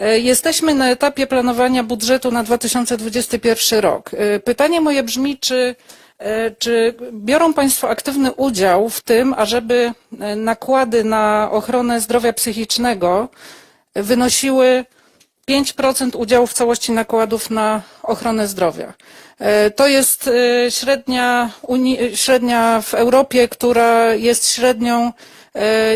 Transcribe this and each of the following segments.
E, Jesteśmy na etapie planowania budżetu na 2021 rok. E, Pytanie moje brzmi, czy, e, czy biorą Państwo aktywny udział w tym, ażeby nakłady na ochronę zdrowia psychicznego wynosiły 5% udziału w całości nakładów na ochronę zdrowia. To jest średnia, średnia w Europie, która jest średnią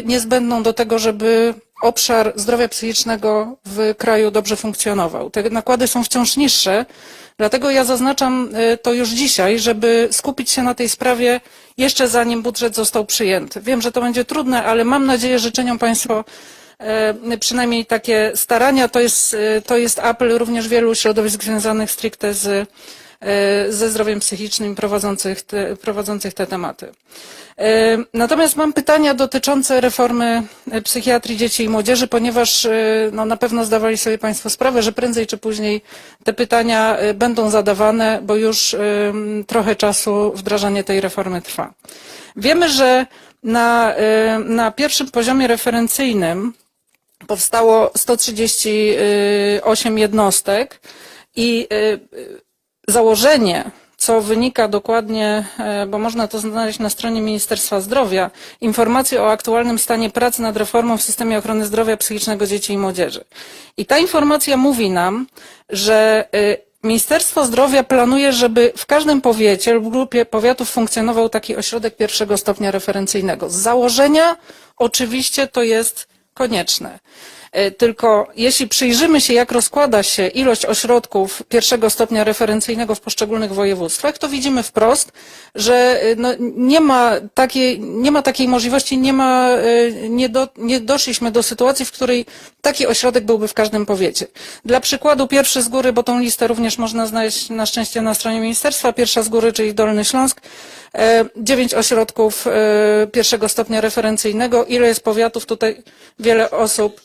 niezbędną do tego, żeby obszar zdrowia psychicznego w kraju dobrze funkcjonował. Te nakłady są wciąż niższe, dlatego ja zaznaczam e, to już dzisiaj, żeby skupić się na tej sprawie jeszcze zanim budżet został przyjęty. Wiem, że to będzie trudne, ale mam nadzieję, że czynią Państwo e, przynajmniej takie starania. To jest, e, to jest apel również wielu środowisk związanych stricte z, ze zdrowiem psychicznym prowadzących te, prowadzących te tematy. E, Natomiast mam pytania dotyczące reformy e, psychiatrii dzieci i młodzieży, ponieważ e, no, na pewno zdawali sobie Państwo sprawę, że prędzej czy później te pytania e, będą zadawane, bo już e, trochę czasu wdrażanie tej reformy trwa. Wiemy, że na, e, na pierwszym poziomie referencyjnym powstało 138 jednostek i założenie, co wynika dokładnie, e, bo można to znaleźć na stronie Ministerstwa Zdrowia, informacje o aktualnym stanie pracy nad reformą w systemie ochrony zdrowia psychicznego dzieci i młodzieży. I ta informacja mówi nam, że y, Ministerstwo Zdrowia planuje, żeby w każdym powiecie lub grupie powiatów funkcjonował taki ośrodek pierwszego stopnia referencyjnego. Z założenia oczywiście to jest konieczne. E, Tylko jeśli przyjrzymy się, jak rozkłada się ilość ośrodków pierwszego stopnia referencyjnego w poszczególnych województwach, to widzimy wprost, że e, no, nie, ma takiej, nie ma takiej możliwości, nie, ma, e, nie, do, nie doszliśmy do sytuacji, w której taki ośrodek byłby w każdym powiecie. Dla przykładu pierwszy z góry, bo tą listę również można znaleźć na szczęście na stronie ministerstwa, pierwsza z góry, czyli Dolny Śląsk, dziewięć ośrodków pierwszego stopnia referencyjnego. Ile jest powiatów? Tutaj wiele osób,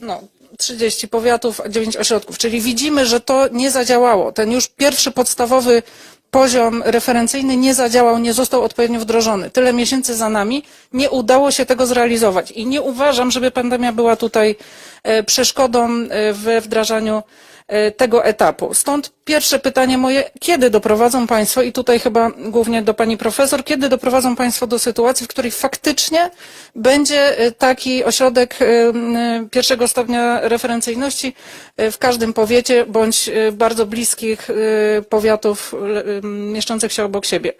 no, 30 powiatów, 9 ośrodków. Czyli widzimy, że to nie zadziałało. Ten już pierwszy podstawowy poziom referencyjny nie zadziałał, nie został odpowiednio wdrożony. Tyle miesięcy za nami, nie udało się tego zrealizować. I nie uważam, żeby pandemia była tutaj e, przeszkodą e, we wdrażaniu e, tego etapu. Stąd pierwsze pytanie moje, kiedy doprowadzą Państwo, i tutaj chyba głównie do Pani Profesor, kiedy doprowadzą Państwo do sytuacji, w której faktycznie będzie e, taki ośrodek e, pierwszego stopnia referencyjności e, w każdym powiecie bądź bardzo bliskich powiatów mieszczących się obok siebie.